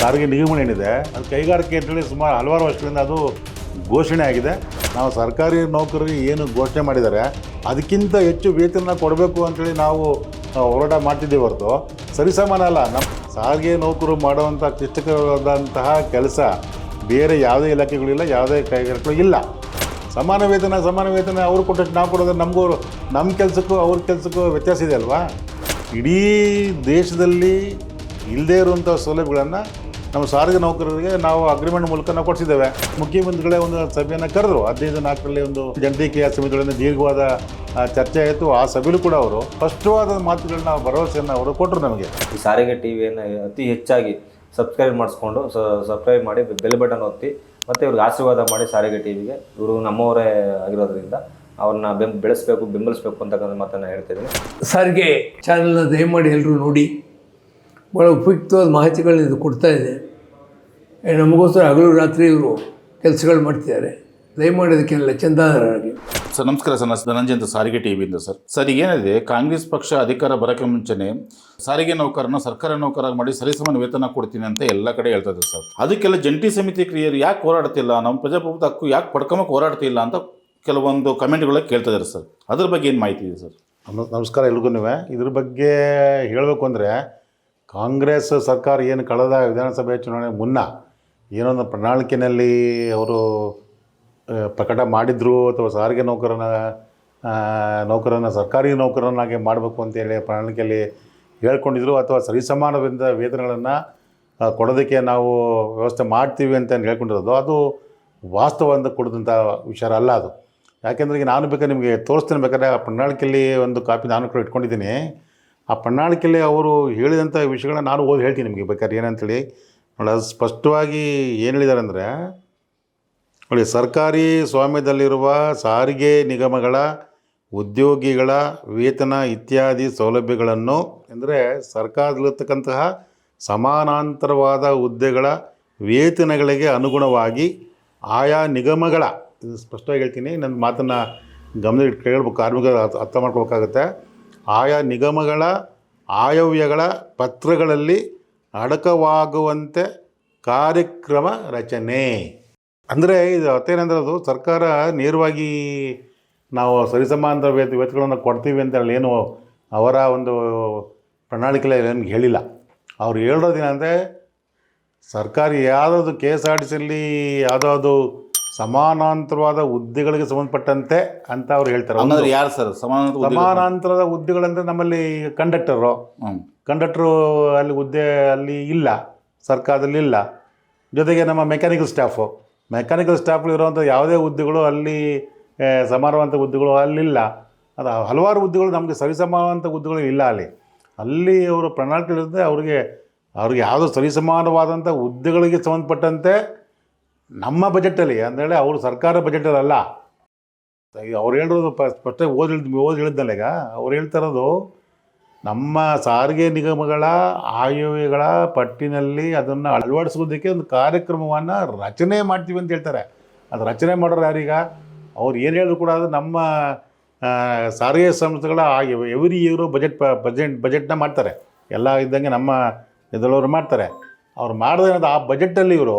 ಸಾರಿಗೆ ನಿಗಮ ಏನಿದೆ, ಅದು ಕೈಗಾರಿಕೆ ಅಂತೇಳಿ ಸುಮಾರು ಹಲವಾರು ವರ್ಷಗಳಿಂದ ಅದು ಘೋಷಣೆ ಆಗಿದೆ. ನಾವು ಸರ್ಕಾರಿ ನೌಕರರಿಗೆ ಏನು ಘೋಷಣೆ ಮಾಡಿದ್ದಾರೆ, ಅದಕ್ಕಿಂತ ಹೆಚ್ಚು ವೇತನ ಕೊಡಬೇಕು ಅಂತೇಳಿ ನಾವು ಹೋರಾಟ ಮಾಡ್ತಿದ್ದೀವಿ ಹೊರತು. ಸರಿಸಮಾನ ಅಲ್ಲ ನಮ್ಮ ಸಾರಿಗೆ ನೌಕರು ಮಾಡುವಂಥ ಕ್ಲಿಷ್ಟಕರವಾದಂತಹ ಕೆಲಸ ಬೇರೆ ಯಾವುದೇ ಇಲಾಖೆಗಳಿಲ್ಲ ಯಾವುದೇ ಕೈಗಾರಿಕೆಗಳು ಇಲ್ಲ. ಸಮಾನ ವೇತನ ಸಮಾನ ವೇತನ ಅವ್ರು ಕೊಟ್ಟಷ್ಟು ನಾವು ಕೊಡೋದ್ರೆ ನಮಗೂ ನಮ್ಮ ಕೆಲಸಕ್ಕೂ ಅವ್ರ ಕೆಲಸಕ್ಕೂ ವ್ಯತ್ಯಾಸ ಇದೆ ಅಲ್ವಾ? ಇಡೀ ದೇಶದಲ್ಲಿ ಇಲ್ಲದೇ ಇರುವಂಥ ಸೌಲಭ್ಯಗಳನ್ನು ನಮ್ಮ ಸಾರಿಗೆ ನೌಕರರಿಗೆ ನಾವು ಅಗ್ರಿಮೆಂಟ್ ಮೂಲಕ ನಾವು ಕೊಡಿಸಿದ್ದೇವೆ. ಮುಖ್ಯಮಂತ್ರಿಗಳೇ ಒಂದು ಸಭೆಯನ್ನು ಕರೆದ್ರು. ಹದಿನೈದು ನಾಲ್ಕರಲ್ಲಿ ಒಂದು ಜನತೆಯ ಸಮಿತಿಗಳಿಂದ ದೀರ್ಘವಾದ ಚರ್ಚೆ ಆಯಿತು. ಆ ಸಭೆಯಲ್ಲೂ ಕೂಡ ಅವರು ಸ್ಪಷ್ಟವಾದ ಮಾತುಗಳನ್ನ ಭರವಸೆಯನ್ನು ಅವರು ಕೊಟ್ಟರು ನಮಗೆ. ಈ ಸಾರಿಗೆ ಟಿವಿಯನ್ನು ಅತಿ ಹೆಚ್ಚಾಗಿ ಸಬ್ಸ್ಕ್ರೈಬ್ ಮಾಡಿಸ್ಕೊಂಡು ಸಬ್ಸ್ಕ್ರೈಬ್ ಮಾಡಿ ಬೆಲ್ ಬಟನ್ ಒತ್ತಿ ಮತ್ತು ಇವ್ರಿಗೆ ಆಶೀರ್ವಾದ ಮಾಡಿ ಸಾರಿಗೆ ಟಿವಿಗೆ. ಇವರು ನಮ್ಮವರೇ ಆಗಿರೋದ್ರಿಂದ ಅವ್ರನ್ನ ಬೆಂ ಬೆಳೆಸಬೇಕು ಬೆಂಬಲಿಸಬೇಕು ಅಂತಕ್ಕಂಥ ಮಾತನ್ನು ಹೇಳ್ತಿದ್ದೀನಿ. ಸಾರಿಗೆ ಚಾನಲ್ನ ದಯಮಾಡಿ ಎಲ್ಲರೂ ನೋಡಿ. ಭಾಳ ಉಪಯುಕ್ತವಾದ ಮಾಹಿತಿಗಳನ್ನ ಇದು ಕೊಡ್ತಾ ಇದೆ. ನಮಗೋಸ್ಕರ ಹಗಲು ರಾತ್ರಿ ಇವರು ಕೆಲಸಗಳು ಮಾಡ್ತಿದ್ದಾರೆ. ದಯಮಾಡಿ ಅದಕ್ಕೆಲ್ಲ ಚಂದಾದಾರರಾಗಿ. ಸರ್ ನಮಸ್ಕಾರ ಸರ್. ನಾನು ಧನಂಜಯ ಅಂತ ಸಾರಿಗೆ ಟಿವಿಯಿಂದ ಸರ್. ಸರ್ ಈಗ ಏನಿದೆ ಕಾಂಗ್ರೆಸ್ ಪಕ್ಷ ಅಧಿಕಾರ ಬರೋಕ್ಕೆ ಮುಂಚೆನೆ ಸಾರಿಗೆ ನೌಕರನ ಸರ್ಕಾರ ನೌಕರಾಗಿ ಮಾಡಿ ಸರಿಸಮಾನ ವೇತನ ಕೊಡ್ತೀನಿ ಅಂತ ಎಲ್ಲ ಕಡೆ ಹೇಳ್ತಾ ಇದ್ದಾರೆ ಸರ್. ಅದಕ್ಕೆಲ್ಲ ಜಂಟಿ ಸಮಿತಿ ಕ್ರಿಯರು ಯಾಕೆ ಹೋರಾಡ್ತಿಲ್ಲ? ನಮ್ಮ ಪ್ರಜಾಪ್ರಭುತ್ವ ಹಕ್ಕು ಯಾಕೆ ಪಡ್ಕೊಂಬಕ್ಕೆ ಹೋರಾಡ್ತಿಲ್ಲ ಅಂತ ಕೆಲವೊಂದು ಕಮೆಂಟ್ಗಳ ಕೇಳ್ತಾ ಇದ್ದಾರೆ ಸರ್. ಅದ್ರ ಬಗ್ಗೆ ಏನು ಮಾಹಿತಿ ಇದೆ ಸರ್? ನಮ- ನಮಸ್ಕಾರ ಎಲ್ರಿಗೂ ಇದ್ರ ಬಗ್ಗೆ ಹೇಳಬೇಕು ಅಂದರೆ ಕಾಂಗ್ರೆಸ್ ಸರ್ಕಾರ ಏನು ಕಳೆದ ವಿಧಾನಸಭೆ ಚುನಾವಣೆ ಮುನ್ನ ಏನೊಂದು ಪ್ರಣಾಳಿಕೆಯಲ್ಲಿ ಅವರು ಪ್ರಕಟ ಮಾಡಿದ್ರು ಅಥವಾ ಸಾರಿಗೆ ನೌಕರನ ನೌಕರನ, ಸರ್ಕಾರಿ ನೌಕರನಾಗಿ ಮಾಡಬೇಕು ಅಂತೇಳಿ ಪ್ರಣಾಳಿಕೆಯಲ್ಲಿ ಹೇಳ್ಕೊಂಡಿದ್ರು ಅಥವಾ ಸರಿಸಮಾನದಿಂದ ವೇತನಗಳನ್ನು ಕೊಡೋದಕ್ಕೆ ನಾವು ವ್ಯವಸ್ಥೆ ಮಾಡ್ತೀವಿ ಅಂತ ಹೇಳ್ಕೊಂಡಿರೋದು, ಅದು ವಾಸ್ತವದಿಂದ ಕೊಡಿದಂಥ ವಿಚಾರ ಅಲ್ಲ ಅದು. ಯಾಕೆಂದ್ರೆ ನಾನು ಬೇಕಾದ್ರೆ ನಿಮಗೆ ತೋರಿಸ್ತೇನೆ ಬೇಕಾದ್ರೆ ಆ ಪ್ರಣಾಳಿಕೆಯಲ್ಲಿ ಒಂದು ಕಾಪಿ ನಾನು ಕೂಡ ಇಟ್ಕೊಂಡಿದ್ದೀನಿ. ಆ ಪ್ರಣಾಳಿಕೆಯಲ್ಲಿ ಅವರು ಹೇಳಿದಂಥ ವಿಷಯಗಳನ್ನ ನಾನು ಓದಿ ಹೇಳ್ತೀನಿ ನಿಮಗೆ, ಬೇಕಾದ್ರೆ ಏನಂತೇಳಿ. ನೋಡಿ, ಅದು ಸ್ಪಷ್ಟವಾಗಿ ಏನು ಹೇಳಿದ್ದಾರೆ ಅಂದರೆ ನೋಡಿ, ಸರ್ಕಾರಿ ಸ್ವಾಮ್ಯದಲ್ಲಿರುವ ಸಾರಿಗೆ ನಿಗಮಗಳ ಉದ್ಯೋಗಿಗಳ ವೇತನ ಇತ್ಯಾದಿ ಸೌಲಭ್ಯಗಳನ್ನು ಅಂದರೆ ಸರ್ಕಾರದಲ್ಲಿರ್ತಕ್ಕಂತಹ ಸಮಾನಾಂತರವಾದ ಹುದ್ದೆಗಳ ವೇತನಗಳಿಗೆ ಅನುಗುಣವಾಗಿ ಆಯಾ ನಿಗಮಗಳ ಸ್ಪಷ್ಟವಾಗಿ ಹೇಳ್ತೀನಿ, ನನ್ನ ಮಾತನ್ನು ಗಮನ ಇಟ್ಟು ಕೇಳಬೇಕು ಕಾರ್ಮಿಕರು ಅರ್ಥ ಮಾಡ್ಕೋಬೇಕಾಗತ್ತೆ ಆಯಾ ನಿಗಮಗಳ, ಆಯವ್ಯಗಳ ಪತ್ರಗಳಲ್ಲಿ ಅಡಕವಾಗುವಂತೆ ಕಾರ್ಯಕ್ರಮ ರಚನೆ. ಅಂದರೆ ಇದು ಅರ್ಥೇನೆಂದ್ರೆ ಅದು ಸರ್ಕಾರ ನೇರವಾಗಿ ನಾವು ಸರಿಸಮಾನದ ವೇತ ವೇತಗಳನ್ನು ಕೊಡ್ತೀವಿ ಅಂತ ಹೇಳಿ ಏನು ಅವರ ಒಂದು ಪ್ರಣಾಳಿಕೆಯಲ್ಲಿ ಏನು ಹೇಳಿಲ್ಲ. ಅವ್ರು ಹೇಳೋದೇನೆಂದರೆ ಸರ್ಕಾರಿ ಯಾವುದಾದ್ರು ಕೆ ಎಸ್ ಆರ್ ಟಿ ಸಿಯಲ್ಲಿ ಯಾವುದಾದ್ರು ಸಮಾನಾಂತರವಾದ ಹುದ್ದೆಗಳಿಗೆ ಸಂಬಂಧಪಟ್ಟಂತೆ ಅಂತ ಅವ್ರು ಹೇಳ್ತಾರೆ. ಒಂದು ಹಂಗಂದ್ರೆ ಯಾರು ಸರ್ ಸಮಾನ ಸಮಾನಾಂತರದ ಹುದ್ದೆಗಳಂದ್ರೆ ನಮ್ಮಲ್ಲಿ ಕಂಡಕ್ಟರು. ಕಂಡಕ್ಟ್ರು ಅಲ್ಲಿ ಹುದ್ದೆ ಅಲ್ಲಿ ಇಲ್ಲ ಸರ್ಕಾರದಲ್ಲಿ ಇಲ್ಲ. ಜೊತೆಗೆ ನಮ್ಮ ಮೆಕ್ಯಾನಿಕಲ್ ಸ್ಟಾಫು ಮೆಕ್ಯಾನಿಕಲ್ ಸ್ಟಾಫ್ ಇರುವಂಥ ಯಾವುದೇ ಹುದ್ದೆಗಳು ಅಲ್ಲಿ ಆ, ಹುದ್ದೆಗಳು ಅಲ್ಲಿಲ್ಲ ಅದು ಹಲವಾರು ಹುದ್ದೆಗಳು ನಮಗೆ ಸರಿಸಮಾನವಂಥ ಹುದ್ದೆಗಳು ಇಲ್ಲ ಅಲ್ಲಿ. ಅಲ್ಲಿ ಅವರು ಪ್ರಣಾಳಿಕೆಗಳಿರುತ್ತೆ ಅವ್ರಿಗೆ ಅವ್ರಿಗೆ ಯಾವುದೋ ಸರಿಸಮಾನವಾದಂಥ ಹುದ್ದೆಗಳಿಗೆ ಸಂಬಂಧಪಟ್ಟಂತೆ ನಮ್ಮ ಬಜೆಟಲ್ಲಿ ಅಂದೇಳಿ ಅವರು ಸರ್ಕಾರ ಬಜೆಟಲ್ಲ ಅವ್ರು ಹೇಳಿರೋದು ಪ ಓದಿ ಓದಿ ಓದಿ ಹೇಳಿದ್ನಲ್ಲ ಈಗ, ಅವ್ರು ಹೇಳ್ತಾ ಇರೋದು ನಮ್ಮ ಸಾರಿಗೆ ನಿಗಮಗಳ ಆಯವ್ಯಗಳ ಪಟ್ಟಿನಲ್ಲಿ ಅದನ್ನು ಅಳವಡಿಸೋದಕ್ಕೆ ಒಂದು ಕಾರ್ಯಕ್ರಮವನ್ನು ರಚನೆ ಮಾಡ್ತೀವಿ ಅಂತ ಹೇಳ್ತಾರೆ. ಅದು ರಚನೆ ಮಾಡೋರು ಯಾರೀಗ ಅವ್ರು ಏನು ಹೇಳಿದ್ರು ಕೂಡ ಅದು ನಮ್ಮ ಸಾರಿಗೆ ಸಂಸ್ಥೆಗಳ ಎವ್ರಿ ಇಯರು ಬಜೆಟ್ ಬಜೆಟ್, ಬಜೆಟ್ನ ಮಾಡ್ತಾರೆ. ಎಲ್ಲ ಇದ್ದಂಗೆ ನಮ್ಮ ಇದರವರು ಮಾಡ್ತಾರೆ. ಅವ್ರು ಮಾಡಿದ್ರೆ ಆ ಬಜೆಟಲ್ಲಿ ಇವರು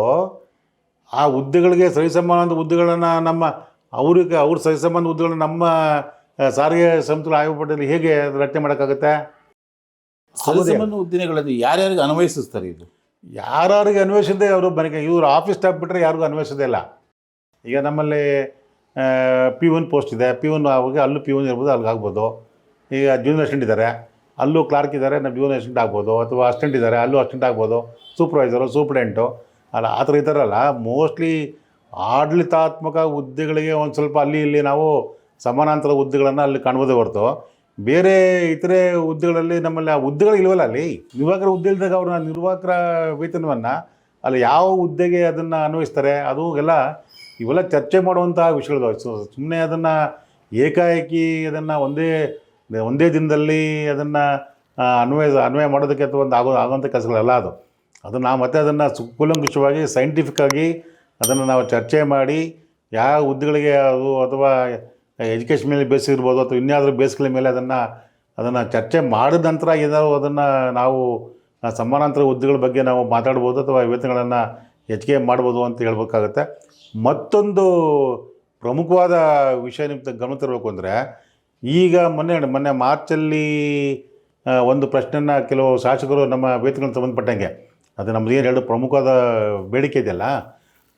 ಆ ಹುದ್ದೆಗಳಿಗೆ ಸರಿಸಮಾನದ ಹುದ್ದೆಗಳನ್ನು ನಮ್ಮ ಅವ್ರಿಗೆ ಅವ್ರ ಸಂಬಂಧ ಹುದ್ದೆಗಳನ್ನ ನಮ್ಮ ಸಾರಿಗೆ ಸಂಸ್ಥೆಗಳ ಆಯೋಗ ಪಟ್ಟಿಯಲ್ಲಿ ಹೇಗೆ ರಚನೆ ಮಾಡೋಕ್ಕಾಗುತ್ತೆ? ಸರಿಸಮಾನ ಹುದ್ದೆಗಳನ್ನು ಯಾರ್ಯಾರಿಗೆ ಅನ್ವಯಿಸಿಸ್ತಾರೆ ಇದು? ಯಾರಿಗೆ ಅನ್ವೇಷಿಸದೆ ಅವರು ಮನೆಗೆ ಇವರು ಆಫೀಸ್ ಸ್ಟಾಫ್ ಬಿಟ್ಟರೆ ಯಾರಿಗೂ ಅನ್ವಯಿಸೋದೇ ಇಲ್ಲ. ಈಗ ನಮ್ಮಲ್ಲಿ ಪಿ ಒನ್ ಪೋಸ್ಟ್ ಇದೆ. ಪಿ ಒನ್ ಆಗಿ ಅಲ್ಲೂ ಪಿ ಒನ್ ಇರ್ಬೋದು ಅಲ್ಲಿಗೆ ಆಗ್ಬೋದು. ಈಗ ಜೂನಿಯರ್ ಅಸಿಸ್ಟೆಂಟ್ ಇದ್ದಾರೆ ಅಲ್ಲೂ ಕ್ಲಾರ್ಕ್ ಇದ್ದಾರೆ ನಮ್ಮ ಜೂನಿಯರ್ ಅಸಿಸ್ಟೆಂಟ್ ಆಗ್ಬೋದು. ಅಥವಾ ಅಸಿಸ್ಟೆಂಟ್ ಇದ್ದಾರೆ ಅಲ್ಲೂ ಅಸಿಸ್ಟೆಂಟ್ ಆಗ್ಬೋದು. ಸೂಪರ್ವೈಸರು ಸೂಪ್ರೆಂಟು ಅಲ್ಲ, ಆ ಥರ ಇದ್ದಾರಲ್ಲ ಮೋಸ್ಟ್ಲಿ ಆಡಳಿತಾತ್ಮಕ ಹುದ್ದೆಗಳಿಗೆ ಒಂದು ಸ್ವಲ್ಪ ಅಲ್ಲಿ ಇಲ್ಲಿ ನಾವು ಸಮಾನಾಂತರ ಹುದ್ದೆಗಳನ್ನು ಅಲ್ಲಿ ಕಾಣ್ಬೋದೇ ಹೊರತು. ಬೇರೆ ಇತರೆ ಹುದ್ದೆಗಳಲ್ಲಿ ನಮ್ಮಲ್ಲಿ ಆ ಹುದ್ದೆಗಳು ಇಲ್ವಲ್ಲ ಅಲ್ಲಿ? ನಿರ್ವಾಹಕರ ಹುದ್ದೆ ಇಲ್ದಾಗ ಅವ್ರನ್ನ ನಿರ್ವಾಹಕರ ವೇತನವನ್ನು ಅಲ್ಲಿ ಯಾವ ಹುದ್ದೆಗೆ ಅದನ್ನು ಅನ್ವಯಿಸ್ತಾರೆ? ಅದು ಎಲ್ಲ ಇವೆಲ್ಲ ಚರ್ಚೆ ಮಾಡುವಂಥ ವಿಷಯಗಳು. ಸುಮ್ಮನೆ ಅದನ್ನು ಏಕಾಏಕಿ ಅದನ್ನು ಒಂದೇ ಒಂದೇ ದಿನದಲ್ಲಿ ಅದನ್ನು ಅನ್ವಯ ಅನ್ವಯ ಮಾಡೋದಕ್ಕೆ ಅಥವಾ ಒಂದು ಆಗೋ ಆಗೋಂಥ ಕೆಲಸಗಳೆಲ್ಲ ಅದು. ಅದು ನಾವು ಮತ್ತೆ ಅದನ್ನು ಸು, ಕೂಲಂಕುಷವಾಗಿ, ಸೈಂಟಿಫಿಕ್ಕಾಗಿ ಅದನ್ನು ನಾವು ಚರ್ಚೆ ಮಾಡಿ ಯಾವ ಹುದ್ದೆಗಳಿಗೆ ಅದು ಅಥವಾ ಎಜುಕೇಷನ್ ಮೇಲೆ ಬೇಸ್ ಇರ್ಬೋದು ಅಥವಾ ಇನ್ಯಾವುದ್ರ ಬೇಸ್ಗಳ ಮೇಲೆ ಅದನ್ನು ಅದನ್ನು ಚರ್ಚೆ ಮಾಡಿದ ನಂತರ ಏನಾದ್ರು ಅದನ್ನು ನಾವು ಸಮಾನಾಂತರ ಹುದ್ದೆಗಳ ಬಗ್ಗೆ ನಾವು ಮಾತಾಡ್ಬೋದು ಅಥವಾ ವೇತನಗಳನ್ನು ಹೆಚ್ಚಿಗೆ ಮಾಡ್ಬೋದು ಅಂತ ಹೇಳ್ಬೇಕಾಗತ್ತೆ. ಮತ್ತೊಂದು ಪ್ರಮುಖವಾದ ವಿಷಯ ನಿಮ್ಮ ಗಮನ ತರಬೇಕು ಅಂದರೆ, ಈಗ ಮೊನ್ನೆ ಮೊನ್ನೆ ಮಾರ್ಚಲ್ಲಿ ಒಂದು ಪ್ರಶ್ನೆನ ಕೆಲವು ಶಾಸಕರು ನಮ್ಮ ವೇತನಕ್ಕೆ ಸಂಬಂಧಪಟ್ಟಂಗೆ ಅದು ನಮ್ಮದು ಏನು ಎರಡು ಪ್ರಮುಖವಾದ ಬೇಡಿಕೆ ಇದೆಯಲ್ಲ,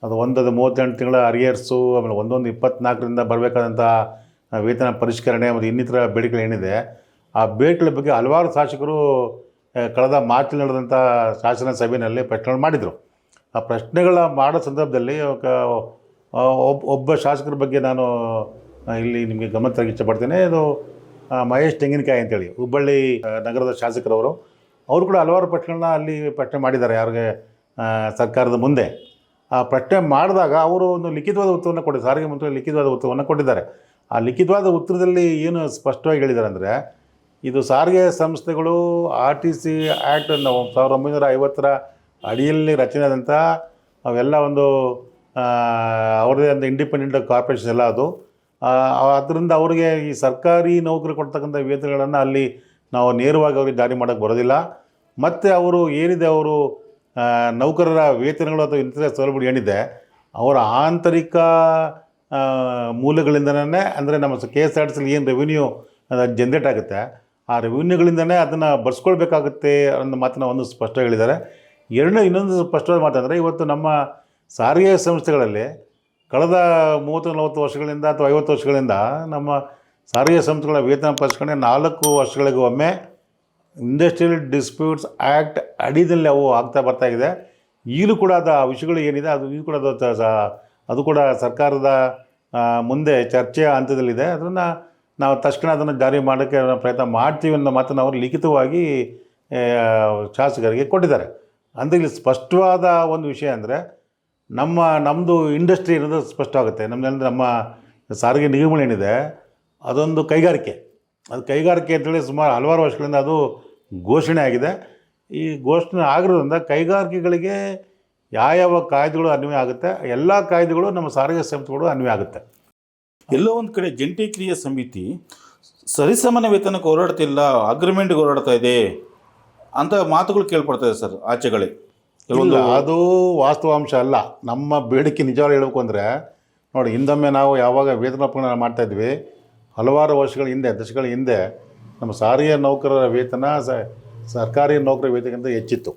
ಅದು ಒಂದದು ಮೂವತ್ತೆಂಟು ತಿಂಗಳ ಅರಿಯರ್ಸು, ಆಮೇಲೆ ಒಂದೊಂದು ಇಪ್ಪತ್ನಾಲ್ಕರಿಂದ ಬರಬೇಕಾದಂಥ ವೇತನ ಪರಿಷ್ಕರಣೆ, ಮತ್ತು ಇನ್ನಿತರ ಬೇಡಿಕೆಗಳು ಏನಿದೆ, ಆ ಬೇಡಿಕೆಗಳ ಬಗ್ಗೆ ಹಲವಾರು ಶಾಸಕರು ಕಳೆದ ಮಾರ್ಚಲ್ಲಿ ನಡೆದಂಥ ಶಾಸನ ಸಭೆಯಲ್ಲಿ ಪ್ರಶ್ನೆಗಳು ಮಾಡಿದರು. ಆ ಪ್ರಶ್ನೆಗಳ ಮಾಡೋ ಸಂದರ್ಭದಲ್ಲಿ ಒಬ್ಬ ಒಬ್ಬ ಶಾಸಕರ ಬಗ್ಗೆ ನಾನು ಇಲ್ಲಿ ನಿಮಗೆ ಗಮನ ತರಕ್ಕೆ ಇಷ್ಟಪಡ್ತೇನೆ. ಅದು ಮಹೇಶ್ ತೆಂಗಿನಕಾಯಿ ಅಂತೇಳಿ, ಹುಬ್ಬಳ್ಳಿ ನಗರದ ಶಾಸಕರವರು. ಅವರು ಕೂಡ ಹಲವಾರು ಪ್ರಶ್ನೆಗಳನ್ನ ಅಲ್ಲಿ ಪ್ರಶ್ನೆ ಮಾಡಿದ್ದಾರೆ. ಯಾರಿಗೆ ಸರ್ಕಾರದ ಮುಂದೆ. ಆ ಪ್ರಶ್ನೆ ಮಾಡಿದಾಗ ಅವರು ಒಂದು ಲಿಖಿತವಾದ ಉತ್ತರವನ್ನು ಕೊಟ್ಟಿದ್ದಾರೆ ಸಾರಿಗೆ ಮಂತ್ರಿ ಲಿಖಿತವಾದ ಉತ್ತರವನ್ನು ಕೊಟ್ಟಿದ್ದಾರೆ. ಆ ಲಿಖಿತವಾದ ಉತ್ತರದಲ್ಲಿ ಏನು ಸ್ಪಷ್ಟವಾಗಿ ಹೇಳಿದ್ದಾರೆ ಅಂದರೆ, ಇದು ಸಾರಿಗೆ ಸಂಸ್ಥೆಗಳು ಆರ್ ಟಿ ಸಿ ಆ್ಯಕ್ಟ್ ಸಾವಿರದ ಒಂಬೈನೂರ ಐವತ್ತರ ಅಡಿಯಲ್ಲಿ ರಚನೆ ಆದಂಥ ಅವೆಲ್ಲ ಒಂದು ಅವ್ರದೇ ಒಂದು ಇಂಡಿಪೆಂಡೆಂಟ್ ಕಾರ್ಪೊರೇಷನ್ ಎಲ್ಲ ಅದು. ಅದರಿಂದ ಅವರಿಗೆ ಈ ಸರ್ಕಾರಿ ನೌಕರಿ ಕೊಡ್ತಕ್ಕಂಥ ವೇತನಗಳನ್ನು ಅಲ್ಲಿ ನಾವು ನೇರವಾಗಿ ಅವ್ರಿಗೆ ಜಾರಿ ಮಾಡೋಕ್ಕೆ ಬರೋದಿಲ್ಲ. ಮತ್ತು ಅವರು ಏನಿದೆ ಅವರು ನೌಕರರ ವೇತನಗಳು ಅಥವಾ ಇಂಥ ಸೌಲಭ್ಯಗಳು ಏನಿದೆ, ಅವರ ಆಂತರಿಕ ಮೂಲಗಳಿಂದನೇ ಅಂದರೆ ನಮ್ಮ ಕೆ ಎಸ್ ಆರ್ ಟಿ ಸಿಲಿ ಏನು ರೆವಿನ್ಯೂ ಜನ್ರೇಟ್ ಆಗುತ್ತೆ, ಆ ರೆವಿನ್ಯೂಗಳಿಂದನೇ ಅದನ್ನು ಬರ್ಸ್ಕೊಳ್ಬೇಕಾಗುತ್ತೆ ಅನ್ನೋ ಮಾತನ್ನ ಒಂದು ಸ್ಪಷ್ಟ ಹೇಳಿದ್ದಾರೆ. ಎರಡನೇ ಇನ್ನೊಂದು ಸ್ಪಷ್ಟವಾದ ಮಾತಂದರೆ ಇವತ್ತು ನಮ್ಮ ಸಾರಿಗೆ ಸಂಸ್ಥೆಗಳಲ್ಲಿ ಕಳೆದ ಮೂವತ್ತು ನಲವತ್ತು ವರ್ಷಗಳಿಂದ ಅಥವಾ ಐವತ್ತು ವರ್ಷಗಳಿಂದ ನಮ್ಮ ಸಾರಿಗೆ ಸಂಸ್ಥೆಗಳ ವೇತನ ಪರಿಷ್ಕರಣೆ ನಾಲ್ಕು ವರ್ಷಗಳಿಗೊಮ್ಮೆ ಇಂಡಸ್ಟ್ರಿಯಲ್ ಡಿಸ್ಪ್ಯೂಟ್ಸ್ ಆ್ಯಕ್ಟ್ ಅಡಿಯಲ್ಲಿ ಅವು ಆಗ್ತಾ ಬರ್ತಾ ಇದೆ. ಈಗಲೂ ಕೂಡ ಅದು, ಆ ವಿಷಯಗಳು ಏನಿದೆ, ಅದು ಈಗಲೂ ಕೂಡ ಅದು ಅದು ಕೂಡ ಸರ್ಕಾರದ ಮುಂದೆ ಚರ್ಚೆಯ ಹಂತದಲ್ಲಿದೆ. ಅದನ್ನು ನಾವು ತಕ್ಷಣ ಅದನ್ನು ಜಾರಿ ಮಾಡೋಕ್ಕೆ ಪ್ರಯತ್ನ ಮಾಡ್ತೀವಿ ಅನ್ನೋ ಮಾತನ್ನು ಅವರು ಲಿಖಿತವಾಗಿ ಶಾಸಕರಿಗೆ ಕೊಟ್ಟಿದ್ದಾರೆ. ಅಂದರೆ ಇಲ್ಲಿ ಸ್ಪಷ್ಟವಾದ ಒಂದು ವಿಷಯ ಅಂದರೆ ನಮ್ಮ ನಮ್ಮದು ಇಂಡಸ್ಟ್ರಿ ಅನ್ನೋದು ಸ್ಪಷ್ಟವಾಗುತ್ತೆ. ನಮ್ಮದು ನಮ್ಮ ಸಾರಿಗೆ ನಿಗಮಗಳೇನಿದೆ ಅದೊಂದು ಕೈಗಾರಿಕೆ. ಅದು ಕೈಗಾರಿಕೆ ಅಂತೇಳಿ ಸುಮಾರು ಹಲವಾರು ವರ್ಷಗಳಿಂದ ಅದು ಘೋಷಣೆ ಆಗಿದೆ. ಈ ಘೋಷಣೆ ಆಗಿರೋದ್ರಿಂದ ಕೈಗಾರಿಕೆಗಳಿಗೆ ಯಾವ್ಯಾವ ಕಾಯ್ದೆಗಳು ಅನ್ವಯ ಆಗುತ್ತೆ ಎಲ್ಲ ಕಾಯ್ದೆಗಳು ನಮ್ಮ ಸಾರಿಗೆ ಸಂಸ್ಥೆಗಳು ಅನ್ವಯ ಆಗುತ್ತೆ. ಎಲ್ಲೋ ಒಂದು ಕಡೆ ಜಂಟಿ ಕ್ರಿಯಾ ಸಮಿತಿ ಸರಿಸಮಾನ ವೇತನಕ್ಕೆ ಹೋರಾಡ್ತಿಲ್ಲ ಅಗ್ರಿಮೆಂಟ್ಗೆ ಹೋರಾಡ್ತಾ ಇದೆ ಅಂತ ಮಾತುಗಳು ಕೇಳ್ಪಡ್ತಾ ಇದೆ ಸರ್ ಆಚೆಗಳೇ ಕೆಲವೊಂದು ಅದು ವಾಸ್ತವಾಂಶ ಅಲ್ಲ. ನಮ್ಮ ಬೇಡಿಕೆ ನಿಜವಾಗಿ ಹೇಳಬೇಕು ಅಂದರೆ ನೋಡಿ ಹಿಂದೊಮ್ಮೆ ನಾವು ಯಾವಾಗ ವೇತನ ಪ್ರಮಾಣ ಮಾಡ್ತಾ ಇದ್ವಿ ಹಲವಾರು ವರ್ಷಗಳ ಹಿಂದೆ, ದಶಕಗಳ ಹಿಂದೆ ನಮ್ಮ ಸಾರಿಗೆ ನೌಕರರ ವೇತನ ಸರ್ಕಾರಿ ನೌಕರರ ವೇತನಕ್ಕಿಂತ ಹೆಚ್ಚಿತ್ತು.